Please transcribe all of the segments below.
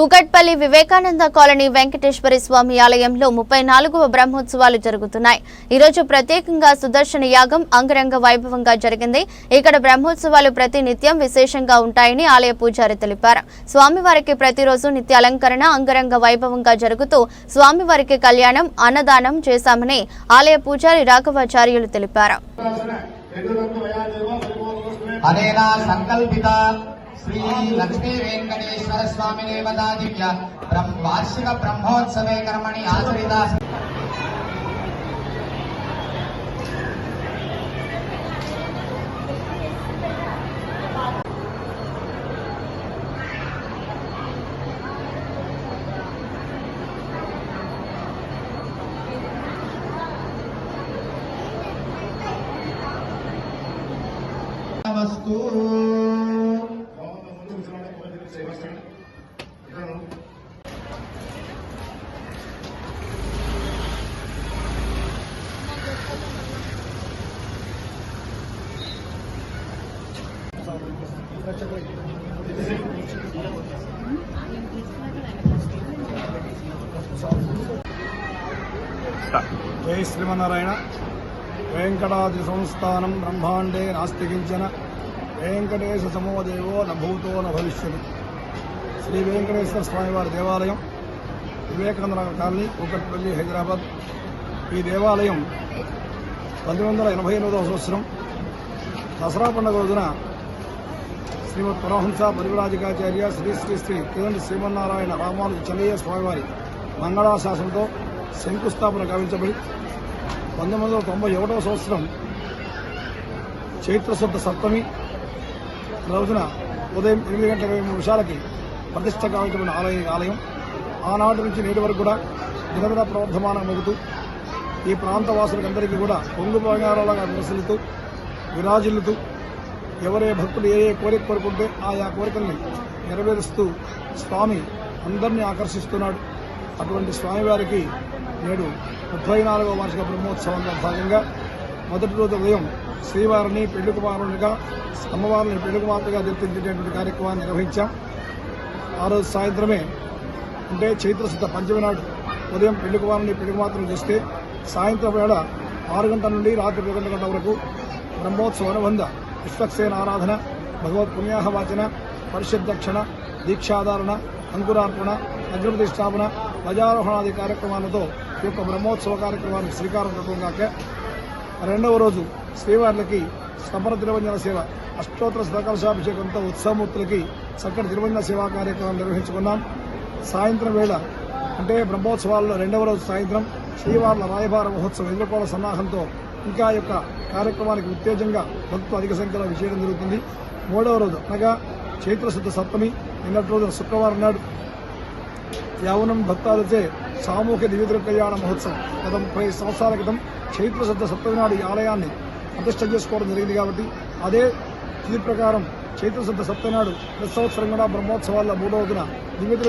Kukatpally Vivekananda colony Venkateswara Swamy ఆలయంలో ముప్పై నాలుగవ బ్రహ్మోత్సవాలు జరుగుతున్నాయి. ఈరోజు ప్రత్యేకంగా సుదర్శన యాగం అంగరంగ వైభవంగా జరిగింది. ఇక్కడ బ్రహ్మోత్సవాలు ప్రతి నిత్యం విశేషంగా ఉంటాయని ఆలయ పూజారి తెలిపారు. స్వామివారికి ప్రతిరోజు నిత్య అలంకరణ అంగరంగ వైభవంగా జరుగుతూ స్వామివారికి కళ్యాణం అన్నదానం చేశామని ఆలయ పూజారి రాఘవాచార్యులు తెలిపారు. సంకల్పిత శ్రీ లక్ష్మీ వెంకటేశ్వర స్వామి దేవతా దివ్య బ్రహ్మ వార్షిక బ్రహ్మోత్సవే కర్మణి ఆచరిత వస్తు జై శ్రీమన్నారాయణ. వెంకటాది సంస్థానం బ్రహ్మాండే నాస్తి కించన వెంకటేశ సమోదేవో నభూతో నభవిష్యతి శ్రీ వెంకటేశ్వర స్వామివారి దేవాలయం వివేకానంద కాలనీ కూకట్పల్లి హైదరాబాద్. ఈ దేవాలయం పంతొమ్మిది వందల ఎనభై ఎనిమిదవ సంవత్సరం దసరా పండుగ రోజున శ్రీమద్ పరహంస పరివిరాజకాచార్య శ్రీ శ్రీ శ్రీ కిరణ్ శ్రీమన్నారాయణ రామాను చెన్నయ్య స్వామివారి మంగళాశాసనంతో శంకుస్థాపన గావించబడి పంతొమ్మిది వందల తొంభై ఒకటవ సంవత్సరం చైత్రశుద్ధ సప్తమి రోజున ఉదయం ఎనిమిది గంటల ఇరవై మూడు నిమిషాలకి ప్రతిష్ట గావించబడిన ఆలయ ఆలయం. ఆనాటి నుంచి నేటి వరకు కూడా దినదిన ప్రవర్ధమానం మగుతూ ఈ ప్రాంత వాసులకందరికీ కూడా పొంగు బంగారాలుగా విమర్శలుతూ విరాజిల్లుతూ ఎవరే భక్తులు ఏ ఏ కోరిక కోరుకుంటే ఆయా కోరికల్ని నెరవేరుస్తూ స్వామి అందరినీ ఆకర్షిస్తున్నాడు. అటువంటి స్వామివారికి నేడు ముప్పై నాలుగవ వార్షిక బ్రహ్మోత్సవంలో భాగంగా మొదటి రోజు ఉదయం శ్రీవారిని పెళ్ళి కుమారునిగా అమ్మవారిని పెళ్ళి కుమార్తెగా తీర్చిదిద్దేటువంటి కార్యక్రమాన్ని నిర్వహించాం. ఆ రోజు సాయంత్రమే అంటే చైత్రశుద్ధ పంచమి నాడు ఉదయం పెళ్ళి కుమారుని పెళ్ళి చేస్తే సాయంత్రం వేళ ఆరు గంటల నుండి రాత్రి పది గంటల గంట వరకు బ్రహ్మోత్సవ అనుబంధ విశ్వక్సేన ఆరాధన భగవత్ పుణ్యాహ వాచన పరిశుద్ధక్షణ దీక్షాధారణ అంకురార్పణ అగ్రప్రతిష్టాపన ధ్వజారోహణాది కార్యక్రమాలతో ఈ యొక్క బ్రహ్మోత్సవ కార్యక్రమానికి శ్రీకారం చుట్టంగాక రెండవ రోజు శ్రీవార్లకి సమర ద్రవంజన సేవ అష్టోత్తర సకలశాభిషేకంతో ఉత్సవమూర్తులకి చక్కటి తిరువంజన సేవా కార్యక్రమం నిర్వహించుకున్నాం. సాయంత్రం వేళ అంటే బ్రహ్మోత్సవాల్లో రెండవ రోజు సాయంత్రం శ్రీవార్ల రాయభార మహోత్సవం ఎదుర్కోవడం సన్నాహంతో ఇంకా యొక్క కార్యక్రమానికి ఉత్తేజంగా భక్తులు అధిక సంఖ్యలో విజయడం జరుగుతుంది. మూడవ రోజు అనగా చైత్రశుద్ధ సప్తమి నిన్నటి రోజున శుక్రవారం నాడు యావనం భక్తాలచే సామూహిక దివిద్ర కళ్యాణ మహోత్సవం. గత ముప్పై సంవత్సరాల క్రితం చైత్రశుద్ధ సప్తమి నాడు ఈ ఆలయాన్ని ప్రతిష్ట చేసుకోవడం జరిగింది కాబట్టి అదే దీని ప్రకారం చైత్రశుద్ధ సప్తనాడు ప్రతి సంవత్సరం కూడా బ్రహ్మోత్సవాల్లో మూడో రోజున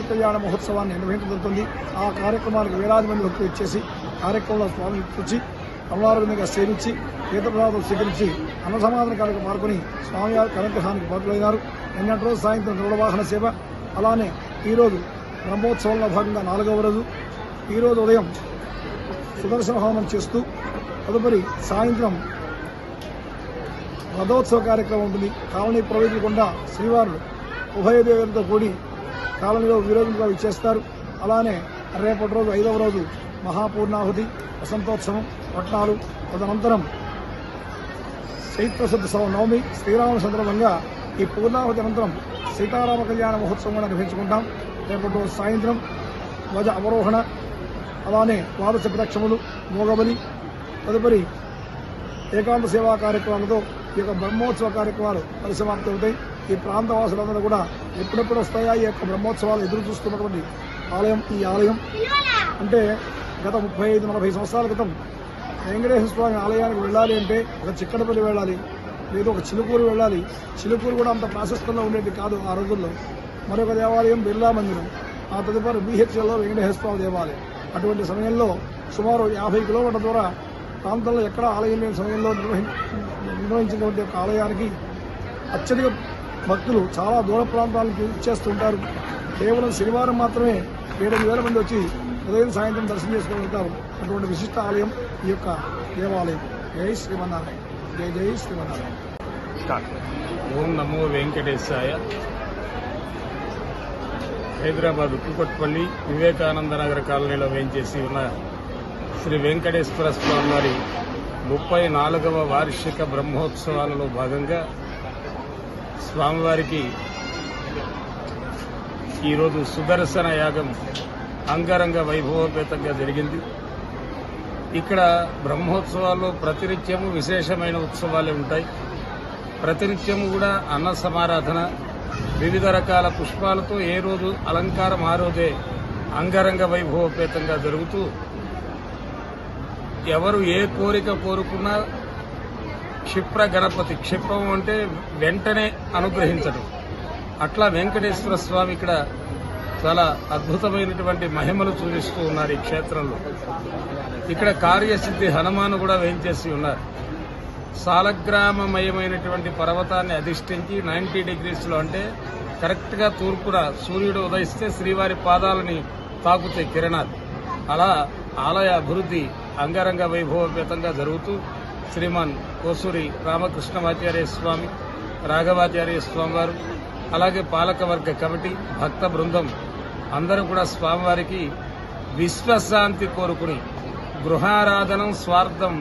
కళ్యాణ మహోత్సవాన్ని నిర్వహించబడుతుంది ఆ కార్యక్రమానికి వేలాది మంది భక్తులు ఇచ్చేసి కార్యక్రమంలో స్వామిని కూర్చి కమలారవిందంగా సేవించి తీర్థప్రసాదం స్వీకరించి అన్నసమాధాన కార్యక్రమం పాల్గొని స్వామివారి కనగ్రహానికి పాత్రులైనారు. నిన్నటి రోజు సాయంత్రం గరుడ సేవ అలానే ఈరోజు బ్రహ్మోత్సవంలో భాగంగా నాలుగవ రోజు. ఈరోజు ఉదయం సుదర్శన హోమం చేస్తూ తదుపరి సాయంత్రం రథోత్సవ కార్యక్రమం ఉంటుంది. కాలనీ ప్రవేశకుండా శ్రీవారులు ఉభయ దేవతలతో కూడి కాలనీలో విరోధులుగా ఇచ్చేస్తారు అలానే రేపటి రోజు ఐదవ రోజు మహాపూర్ణాహుతి వసంతోత్సవం పట్నాలు. తదనంతరం చైత్రశుద్ధ సభ నవమి శ్రీరామ సందర్భంగా ఈ పూర్ణాహుతి అనంతరం సీతారామ కళ్యాణ మహోత్సవం కూడా నిర్వహించుకుంటాం. రేపటి రోజు సాయంత్రం ధ్వజ అవరోహణ అలానే ద్వాదశ ప్రదక్షములు మోగబలి తదుపరి ఏకాంత సేవా కార్యక్రమాలతో ఈ యొక్క బ్రహ్మోత్సవ కార్యక్రమాలు పరిసమాప్తి అవుతాయి. ఈ ప్రాంత వాసులందరూ కూడా ఎప్పుడెప్పుడు వస్తాయా? ఈ యొక్క బ్రహ్మోత్సవాలు ఎదురు చూస్తున్నటువంటి ఆలయం ఈ ఆలయం. అంటే గత ముప్పై ఐదు నలభై సంవత్సరాల క్రితం వెంకటేశ్వర స్వామి ఆలయానికి వెళ్ళాలి అంటే ఒక చిక్కడపల్లి వెళ్ళాలి లేదా ఒక చిలుకూరు వెళ్ళాలి. చిలుకూరు కూడా అంత ప్రాశస్తంలో ఉండేది కాదు ఆ రోజుల్లో. మరొక దేవాలయం బిర్లా మందిరం ఆ తదుపరి బీహెచ్ఎల్లో వెంకటేశ్వర స్వామి దేవాలయం. అటువంటి సమయంలో సుమారు యాభై కిలోమీటర్ల దూర ప్రాంతంలో ఎక్కడ ఆలయం లేని సమయంలో నిర్వహి నిర్వహించినటువంటి ఒక ఆలయానికి అత్యధిక భక్తులు చాలా దూర ప్రాంతాలకు ఇచ్చేస్తుంటారు కేవలం శనివారం మాత్రమే ఏడెనిమిది వేల మంది వచ్చి ఉదయం సాయంత్రం దర్శనం చేసుకుని అటువంటి విశిష్ట ఆలయం ఈ యొక్క దేవాలయం. జై శ్రీమన్నారాయణ. జై జై శ్రీమన్నారాయణ. ఓం నమో వెంకటేశాయ. హైదరాబాద్ ఉక్కుకొట్పల్లి వివేకానంద నగర్ కాలనీలో వేయించేసి ఉన్న శ్రీ వెంకటేశ్వర స్వామి వారి ముప్పై నాలుగవ వార్షిక బ్రహ్మోత్సవాలలో భాగంగా స్వామివారికి ఈరోజు సుదర్శన యాగం అంగరంగ వైభవోపేతంగా జరిగింది. ఇక్కడ బ్రహ్మోత్సవాల్లో ప్రతినిత్యము విశేషమైన ఉత్సవాలు ఉంటాయి. ప్రతినిత్యము కూడా అన్న సమారాధన వివిధ రకాల పుష్పాలతో ఏ రోజు అలంకారం ఆ రోజే అంగరంగ వైభవోపేతంగా జరుగుతూ ఎవరు ఏ కోరిక కోరుకున్నా క్షిప్ర గణపతి క్షిప్రం అంటే వెంటనే అనుగ్రహించడం. అట్లా వెంకటేశ్వర స్వామి ఇక్కడ చాలా అద్భుతమైనటువంటి మహిమలు చూపిస్తూ ఉన్నారు ఈ క్షేత్రంలో. ఇక్కడ కార్యసిద్ధి హనుమాను కూడా వేయించేసి ఉన్నారు. సాలగ్రామమయమైనటువంటి పర్వతాన్ని అధిష్ఠించి నైంటీ డిగ్రీస్లో అంటే కరెక్ట్గా తూర్పున సూర్యుడు ఉదయిస్తే శ్రీవారి పాదాలని తాకుతాయి కిరణాలు. అలా ఆలయ అభివృద్ధి అంగరంగ వైభవపేతంగా జరుగుతూ శ్రీమాన్ కోసూరి రామకృష్ణమాచార్య స్వామి రాఘవాచార్య స్వామివారు అలాగే పాలకవర్గ కమిటీ భక్త బృందం అందరూ కూడా స్వామివారికి విశ్వశాంతి కోరుకుని గృహారాధనం స్వార్థం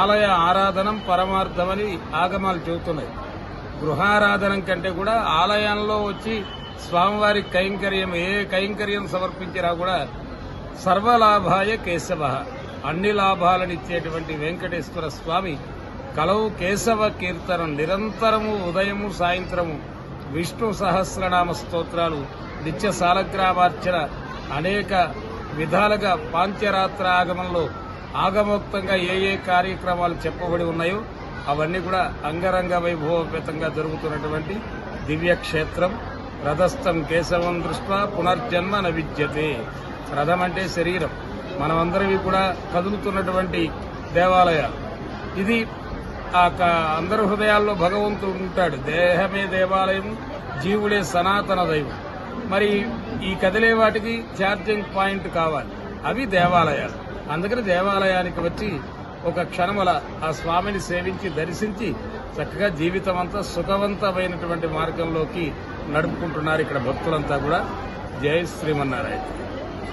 ఆలయ ఆరాధనం పరమార్థమని ఆగమాలు చెబుతున్నాయి. గృహారాధనం కంటే కూడా ఆలయంలో వచ్చి స్వామివారి కైంకర్యం ఏ కైంకర్యం సమర్పించినా కూడా సర్వలాభాయ కేశవ. అన్ని లాభాలను ఇచ్చేటువంటి వెంకటేశ్వర స్వామి కలవు కేశవ కీర్తనం నిరంతరము ఉదయము సాయంత్రము విష్ణు సహస్రనామ స్తోత్రాలు నిత్య సాలగ్రామార్చన అనేక విధాలుగా పాంచరాత్ర ఆగమంలో ఆగమోక్తంగా ఏ ఏ కార్యక్రమాలు చెప్పబడి ఉన్నాయో అవన్నీ కూడా అంగరంగ వైభవపేతంగా జరుగుతున్నటువంటి దివ్య క్షేత్రం రథస్థం కేశవం దృష్ట్యా పునర్జన్మ నవిద్యతే. రథమంటే రథం అంటే శరీరం. మనమందరివి కూడా కదులుతున్నటువంటి దేవాలయాలు. ఇది ఆ అందరి హృదయాల్లో భగవంతుడు ఉంటాడు. దేహమే దేవాలయం జీవుడే సనాతన దైవం. మరి ఈ కదిలే వాటికి ఛార్జింగ్ పాయింట్ కావాలి. అవి దేవాలయాలు. అందుకని దేవాలయానికి వచ్చి ఒక క్షణముల ఆ స్వామిని సేవించి దర్శించి చక్కగా జీవితం అంతా సుఖవంతమైనటువంటి మార్గంలోకి నడుపుకుంటున్నారు ఇక్కడ భక్తులంతా కూడా. జై శ్రీమన్నారాయణ.